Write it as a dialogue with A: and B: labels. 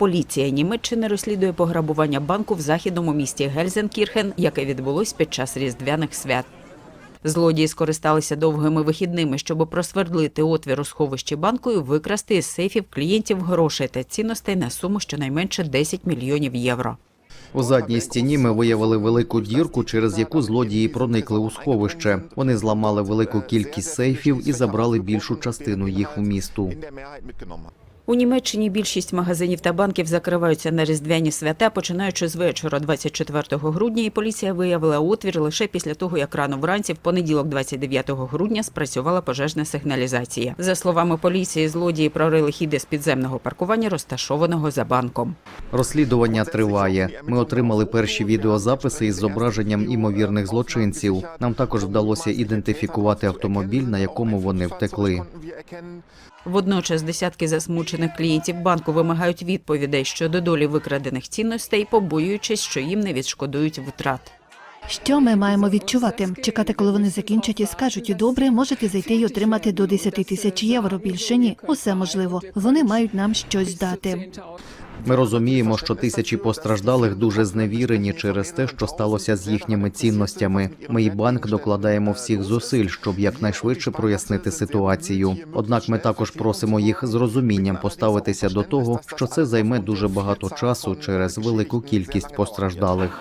A: Поліція Німеччини розслідує пограбування банку в західному місті Гельзенкірхен, яке відбулось під час різдвяних свят. Злодії скористалися довгими вихідними, щоб просвердлити отвір у сховищі банку і викрасти із сейфів клієнтів грошей та цінностей на суму щонайменше 10 мільйонів євро.
B: У задній стіні ми виявили велику дірку, через яку злодії проникли у сховище. Вони зламали велику кількість сейфів і забрали більшу частину їх у місту.
A: У Німеччині більшість магазинів та банків закриваються на різдвяні свята, починаючи з вечора 24 грудня, і поліція виявила отвір лише після того, як рано вранці в понеділок, 29 грудня, спрацювала пожежна сигналізація. За словами поліції, злодії прорили хід із підземного паркування, розташованого за банком.
B: Розслідування триває. Ми отримали перші відеозаписи із зображенням імовірних злочинців. Нам також вдалося ідентифікувати автомобіль, на якому вони втекли.
A: Водночас десятки засмучених клієнтів банку вимагають відповідей щодо долі викрадених цінностей, побоюючись, що їм не відшкодують втрат.
C: Що ми маємо відчувати? Чекати, коли вони закінчать і скажуть, добре, можете зайти і отримати до 10 тисяч євро. Більше ні. Усе можливо. Вони мають нам щось дати.
B: Ми розуміємо, що тисячі постраждалих дуже зневірені через те, що сталося з їхніми цінностями. Ми і банк докладаємо всіх зусиль, щоб якнайшвидше прояснити ситуацію. Однак ми також просимо їх з розумінням поставитися до того, що це займе дуже багато часу через велику кількість постраждалих.